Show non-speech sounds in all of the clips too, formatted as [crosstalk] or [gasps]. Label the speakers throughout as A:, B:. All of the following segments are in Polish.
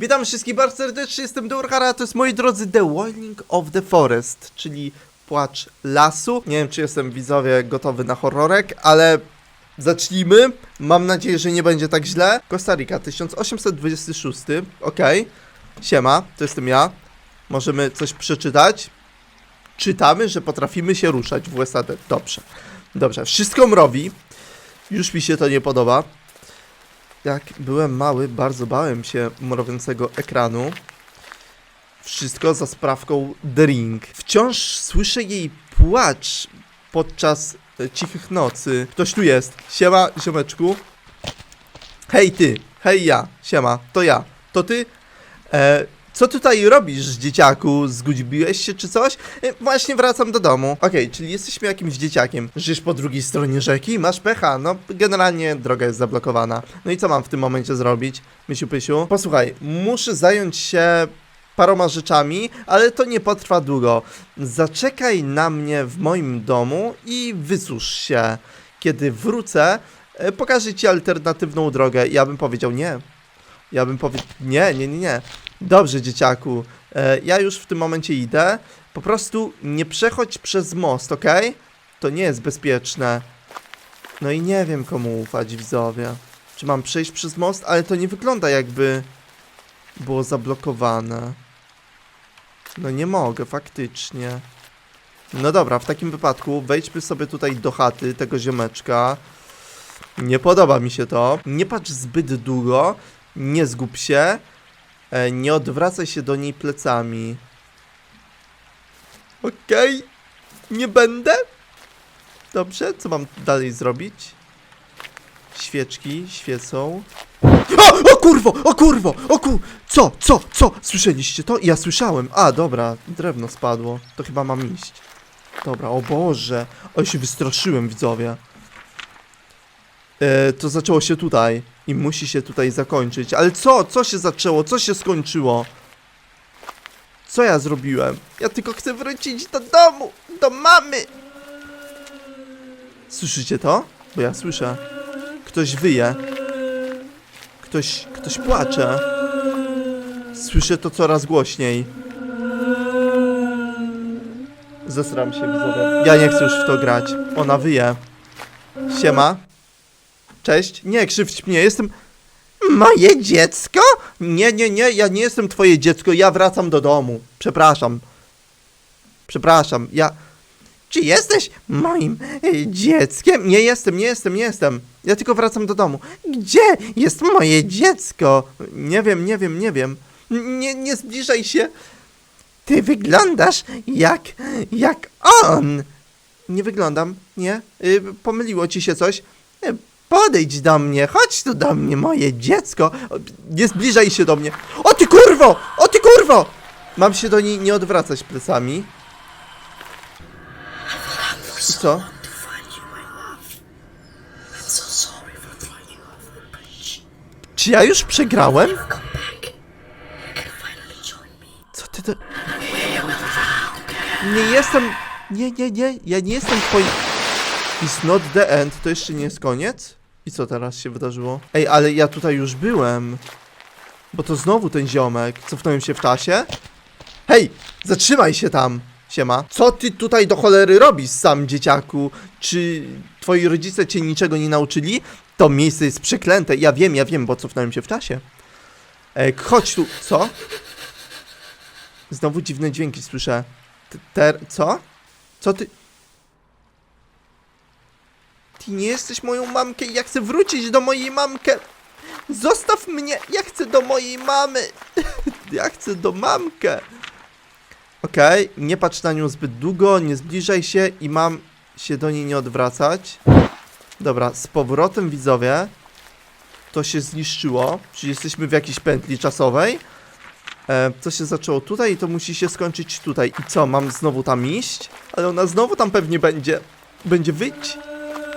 A: Witam wszystkich bardzo serdecznie, jestem Durhara, to jest moi drodzy The Wailing of the Forest, czyli Płacz Lasu. Nie wiem czy jestem widzowie gotowy na horrorek, ale zacznijmy. Mam nadzieję, że nie będzie tak źle. Costa Rica 1826, okej. Siema, to jestem ja. Możemy coś przeczytać. Czytamy, że potrafimy się ruszać w USAD. Dobrze. Dobrze, wszystko mrowi. Już mi się to nie podoba. Jak byłem mały, bardzo bałem się mrowiącego ekranu. Wszystko za sprawką Ring. Wciąż słyszę jej płacz podczas e, cichych nocy. Ktoś tu jest. Siema, ziomeczku. Hej ty, hej ja, siema, to ja, to ty. E, co tutaj robisz, dzieciaku? Zgubiłeś się czy coś? E, właśnie wracam do domu. Okej, czyli jesteśmy jakimś dzieciakiem. Żyjesz po drugiej stronie rzeki? Masz pecha? No, generalnie droga jest zablokowana. No i co mam w tym momencie zrobić, Mysiu Pysiu? Posłuchaj, muszę zająć się paroma rzeczami, ale to nie potrwa długo. Zaczekaj na mnie w moim domu i wysusz się. Kiedy wrócę, e, pokażę ci alternatywną drogę. Ja bym powiedział nie. Ja bym powiedział nie, nie, nie, nie. Dobrze, dzieciaku. E, ja już w tym momencie idę. Po prostu nie przechodź przez most, ok? To nie jest bezpieczne. No i nie wiem komu ufać, widzowie. Czy mam przejść przez most? Ale to nie wygląda jakby było zablokowane. No nie mogę, faktycznie. No dobra, w takim wypadku wejdźmy sobie tutaj do chaty tego ziomeczka. Nie podoba mi się to. Nie patrz zbyt długo. Nie zgub się. E, nie odwracaj się do niej plecami. Okej. Nie będę. Dobrze, co mam dalej zrobić? Świeczki świecą. O, o kurwo, o kurwo, o kur... Co, co, co? Słyszeliście to? Ja słyszałem. A, dobra, drewno spadło. To chyba mam iść. Dobra, o Boże. Oj, się wystraszyłem, widzowie. E, to zaczęło się tutaj i musi się tutaj zakończyć. Ale co? Co się zaczęło? Co się skończyło? Co ja zrobiłem? Ja tylko chcę wrócić do domu, do mamy. Słyszycie to? Bo ja słyszę. Ktoś wyje. Ktoś, ktoś płacze. Słyszę to coraz głośniej. Zesram się, widzowie. Ja nie chcę już w to grać. Ona wyje. Siema. Cześć. Nie krzywdź mnie, jestem... Moje dziecko? Nie, nie, nie, ja nie jestem twoje dziecko, ja wracam do domu. Przepraszam. Przepraszam, ja... Czy jesteś moim e, dzieckiem? Nie jestem, nie jestem, nie jestem. Ja tylko wracam do domu. Gdzie jest moje dziecko? Nie wiem, nie wiem, nie wiem. Nie, nie zbliżaj się. Ty wyglądasz jak, jak on. Nie wyglądam, nie? Y, pomyliło ci się coś? Y, Podejdź do mnie, chodź tu do mnie, moje dziecko. Nie zbliżaj się do mnie. O ty kurwo! O ty kurwo! Mam się do niej nie odwracać plecami. I co? Czy ja już przegrałem? Co ty to... Nie jestem... Nie, nie, nie, ja nie jestem twoim... It's not the end, to jeszcze nie jest koniec? I co teraz się wydarzyło? Ej, ale ja tutaj już byłem. Bo to znowu ten ziomek. Cofnąłem się w czasie? Hej, zatrzymaj się tam! Siema. Co ty tutaj do cholery robisz sam, dzieciaku? Czy twoi rodzice cię niczego nie nauczyli? To miejsce jest przeklęte. Ja wiem, ja wiem, bo cofnąłem się w czasie. E, chodź tu. Co? Znowu dziwne dźwięki słyszę. Ter... Co? Co ty... Ty nie jesteś moją mamkę i ja chcę wrócić do mojej mamkę. Zostaw mnie, ja chcę do mojej mamy. [laughs] ja chcę do mamkę. Okej, nie patrz na nią zbyt długo, nie zbliżaj się i mam się do niej nie odwracać. Dobra, z powrotem widzowie. To się zniszczyło, czyli jesteśmy w jakiejś pętli czasowej. E, co się zaczęło tutaj i to musi się skończyć tutaj. I co, mam znowu tam iść? Ale ona znowu tam pewnie będzie. Będzie wyć?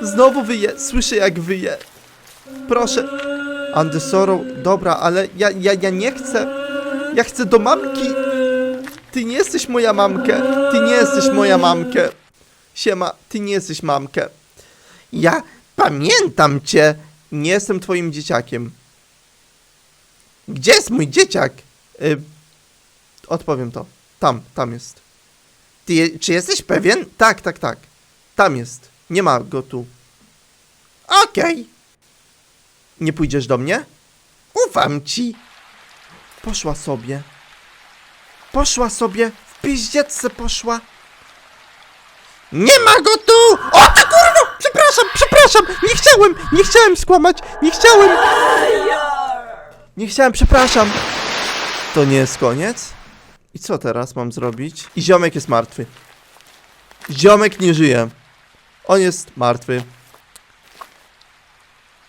A: Znowu wyje, słyszę jak wyje. Proszę. And the sorrow, dobra, ale ja, ja, ja nie chcę. Ja chcę do mamki. Ty nie jesteś moja mamkę. Ty nie jesteś moja mamkę. Siema, ty nie jesteś mamkę. Ja pamiętam cię. Nie jestem twoim dzieciakiem. Gdzie jest mój dzieciak? Y, odpowiem to. Tam, tam jest. Je- czy jesteś pewien? Tak, tak, tak. Tam jest. Nie ma go tu. Okej. Nie pójdziesz do mnie? Ufam ci. Poszła sobie. Poszła sobie. W piździecce poszła. Nie ma go tu! O ty kurwa! Przepraszam, przepraszam! Nie chciałem, nie chciałem skłamać! Nie chciałem! Nie chciałem, przepraszam! To nie jest koniec? I co teraz mam zrobić? I ziomek jest martwy. Ziomek nie żyje. On jest martwy.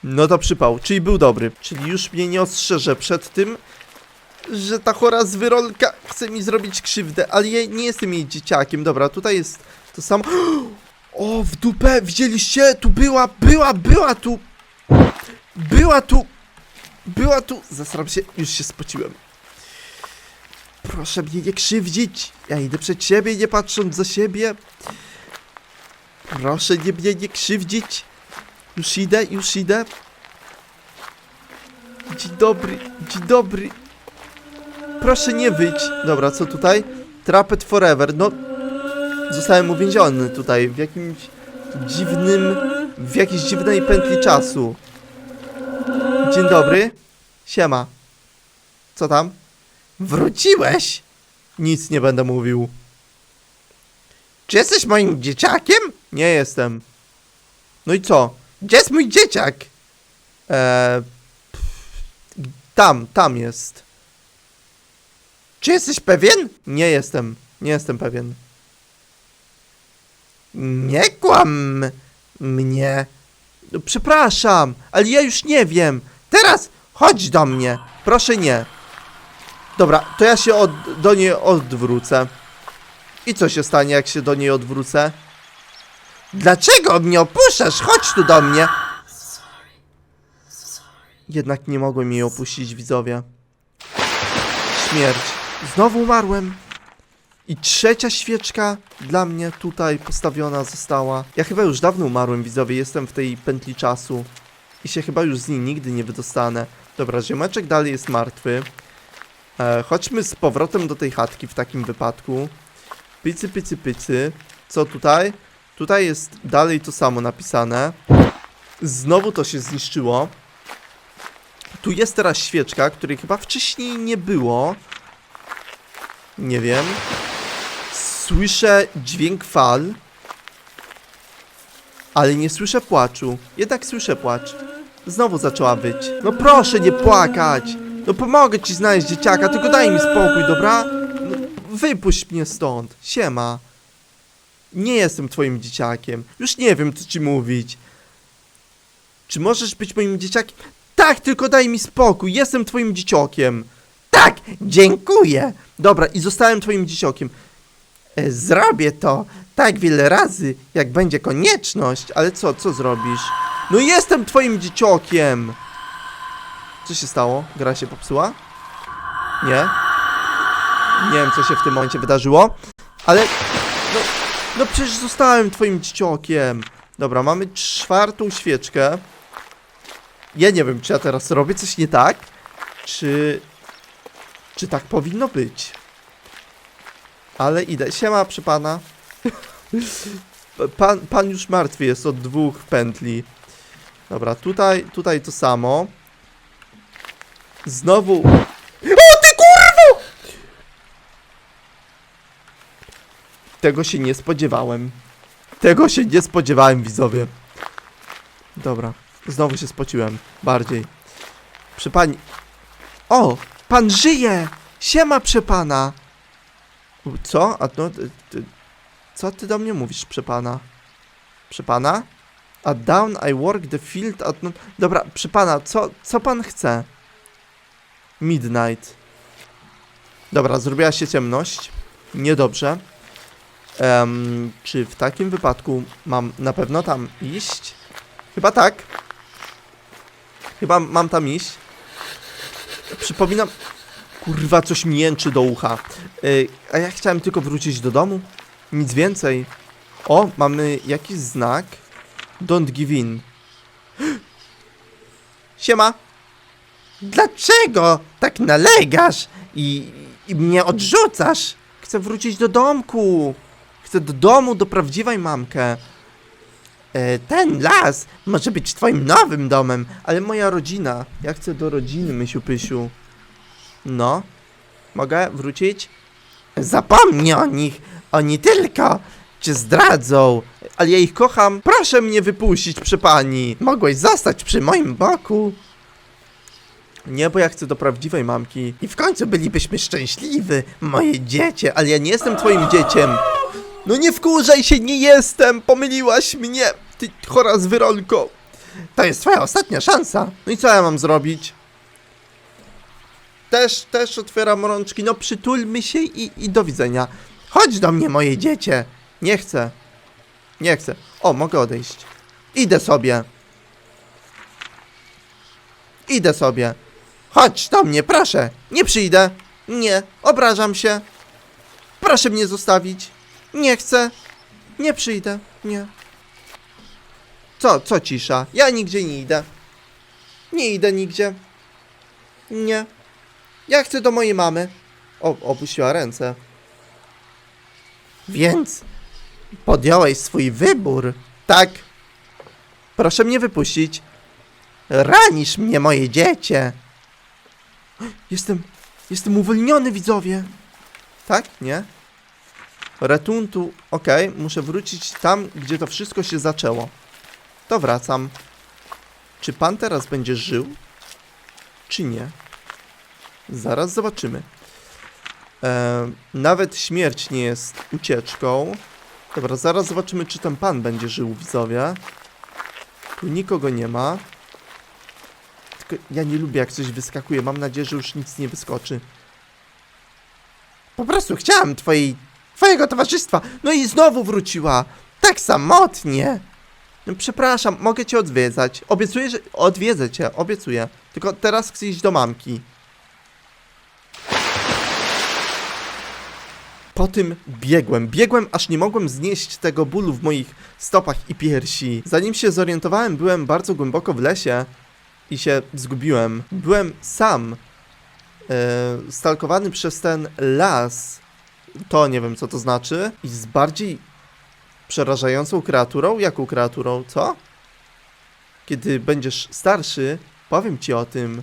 A: No to przypał, czyli był dobry. Czyli już mnie nie ostrzeże przed tym, że ta chora zwyrolka chce mi zrobić krzywdę, ale ja nie jestem jej dzieciakiem. Dobra, tutaj jest to samo. [gasps] O, w dupę, widzieliście? Tu była, była, była tu. Była tu. Była tu. Zasram się, już się spociłem. Proszę mnie nie krzywdzić. Ja idę przed siebie, nie patrząc za siebie. Proszę nie mnie nie krzywdzić. Już idę, już idę. Dzień dobry, dzień dobry. Proszę nie wyjdź. Dobra, co tutaj? Trapped forever. No, zostałem uwięziony tutaj w jakimś dziwnym, w jakiejś dziwnej pętli czasu. Dzień dobry. Siema. Co tam? Wróciłeś? Nic nie będę mówił. Czy jesteś moim dzieciakiem? Nie jestem. No i co? Gdzie jest mój dzieciak? Eee, tam, tam jest. Czy jesteś pewien? Nie jestem. Nie jestem pewien. Nie kłam mnie. Przepraszam, ale ja już nie wiem. Teraz chodź do mnie. Proszę nie. Dobra, to ja się od, do niej odwrócę. I co się stanie, jak się do niej odwrócę? Dlaczego mnie opuszczasz? Chodź tu do mnie. [gasps] Jednak nie mogłem jej opuścić, widzowie. Śmierć. Znowu umarłem. I trzecia świeczka dla mnie tutaj postawiona została. Ja chyba już dawno umarłem, widzowie. Jestem w tej pętli czasu. I się chyba już z niej nigdy nie wydostanę. Dobra, ziomeczek dalej jest martwy. E, chodźmy z powrotem do tej chatki w takim wypadku. Pycy, pycy, pycy. Co tutaj? Tutaj jest dalej to samo napisane. Znowu to się zniszczyło. Tu jest teraz świeczka, której chyba wcześniej nie było. Nie wiem. Słyszę dźwięk fal. Ale nie słyszę płaczu. Jednak słyszę płacz. Znowu zaczęła wyć. No proszę nie płakać. No pomogę ci znaleźć dzieciaka, tylko daj mi spokój, dobra? No, wypuść mnie stąd. Siema. Nie jestem twoim dzieciakiem. Już nie wiem, co ci mówić. Czy możesz być moim dzieciakiem? Tak, tylko daj mi spokój. Jestem twoim dzieciokiem. Tak, dziękuję. Dobra, i zostałem twoim dzieciokiem. E, Zrobię to tak wiele razy, jak będzie konieczność. Ale co, co zrobisz? No jestem twoim dzieciokiem. Co się stało? Gra się popsuła? Nie? Nie wiem, co się w tym momencie wydarzyło. Ale... No, no przecież zostałem twoim dzieciokiem. Dobra, mamy czwartą świeczkę. Ja nie wiem, czy ja teraz robię coś nie tak, czy... Czy tak powinno być. Ale idę. Siema, przy pana. Pan, pan już martwy jest od dwóch pętli. Dobra, tutaj, tutaj to samo. Znowu... O ty kurwo! Tego się nie spodziewałem. Tego się nie spodziewałem, widzowie. Dobra, znowu się spociłem. Bardziej. Przy pani... O! Pan żyje! Siema, przepana! Co? A no... ty- Co ty do mnie mówisz, przepana? Przepana? At down I work the field at... No, dobra, przepana, co, co pan chce? Midnight. Dobra, zrobiła się ciemność. Niedobrze. Em, czy w takim wypadku mam na pewno tam iść? Chyba tak. Chyba mam tam iść. Przypominam... Kurwa, coś mi jęczy do ucha. Y, a ja chciałem tylko wrócić do domu. Nic więcej. O, mamy jakiś znak. Don't give in. [gasps] Siema. Dlaczego tak nalegasz i, i mnie odrzucasz? Chcę wrócić do domku. Chcę do domu, do prawdziwej mamkę. E, ten las może być twoim nowym domem, ale moja rodzina. Ja chcę do rodziny, Mysiu Pysiu. No. Mogę wrócić? Zapomnij o nich. Oni tylko cię zdradzą. Ale ja ich kocham. Proszę mnie wypuścić, przy pani. Mogłeś zostać przy moim boku. Nie, bo ja chcę do prawdziwej mamki. I w końcu bylibyśmy szczęśliwi, moje dziecię, ale ja nie jestem twoim dzieciem. No nie wkurzaj się, nie jestem! Pomyliłaś mnie! Ty chora zwyrolko! To jest twoja ostatnia szansa. No i co ja mam zrobić? Też, też otwieram rączki. No przytulmy się i, i do widzenia. Chodź do mnie, moje dziecię. Nie chcę. Nie chcę. O, mogę odejść. Idę sobie. Idę sobie. Chodź do mnie, proszę. Nie przyjdę. Nie, obrażam się. Proszę mnie zostawić. Nie chcę. Nie przyjdę. Nie. Co, co cisza? Ja nigdzie nie idę. Nie idę nigdzie. Nie. Ja chcę do mojej mamy. O, opuściła ręce. Więc podjąłeś swój wybór. Tak. Proszę mnie wypuścić. Ranisz mnie, moje dziecię. Jestem, jestem uwolniony, widzowie. Tak? Nie? Retuntu, okej, muszę wrócić tam, gdzie to wszystko się zaczęło. To wracam. Czy pan teraz będzie żył? Czy nie? Zaraz zobaczymy. E, nawet śmierć nie jest ucieczką. Dobra, zaraz zobaczymy, czy ten pan będzie żył, widzowie. Tu nikogo nie ma. Tylko ja nie lubię, jak coś wyskakuje. Mam nadzieję, że już nic nie wyskoczy. Po prostu chciałam twojej, twojego towarzystwa. No i znowu wróciła. Tak samotnie. No, przepraszam, mogę cię odwiedzać. Obiecuję, że odwiedzę cię, obiecuję. Tylko teraz chcę iść do mamki. Po tym biegłem, biegłem aż nie mogłem znieść tego bólu w moich stopach i piersi. Zanim się zorientowałem, byłem bardzo głęboko w lesie i się zgubiłem. Byłem sam, e, stalkowany przez ten las. To nie wiem, co to znaczy. I z bardziej przerażającą kreaturą? Jaką kreaturą? Co? Kiedy będziesz starszy, powiem ci o tym.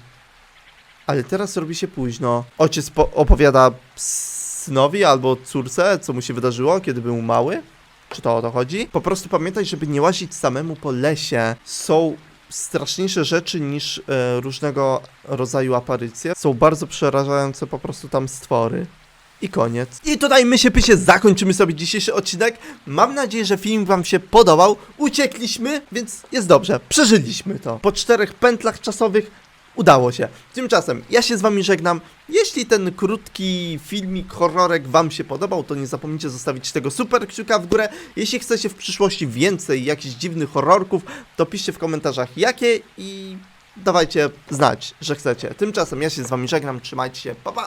A: Ale teraz robi się późno. Ojciec po- opowiada synowi albo córce, co mu się wydarzyło, kiedy był mały. Czy to o to chodzi? Po prostu pamiętaj, żeby nie łazić samemu po lesie. Są straszniejsze rzeczy niż e, różnego rodzaju aparycje. Są bardzo przerażające po prostu tam stwory. I koniec. I tutaj my się pysie zakończymy sobie dzisiejszy odcinek. Mam nadzieję, że film wam się podobał. Uciekliśmy, więc jest dobrze. Przeżyliśmy to. Po czterech pętlach czasowych udało się. Tymczasem ja się z wami żegnam. Jeśli ten krótki filmik, horrorek wam się podobał, to nie zapomnijcie zostawić tego super kciuka w górę. Jeśli chcecie w przyszłości więcej jakichś dziwnych horrorków, to piszcie w komentarzach jakie i dawajcie znać, że chcecie. Tymczasem ja się z wami żegnam. Trzymajcie się. Pa pa!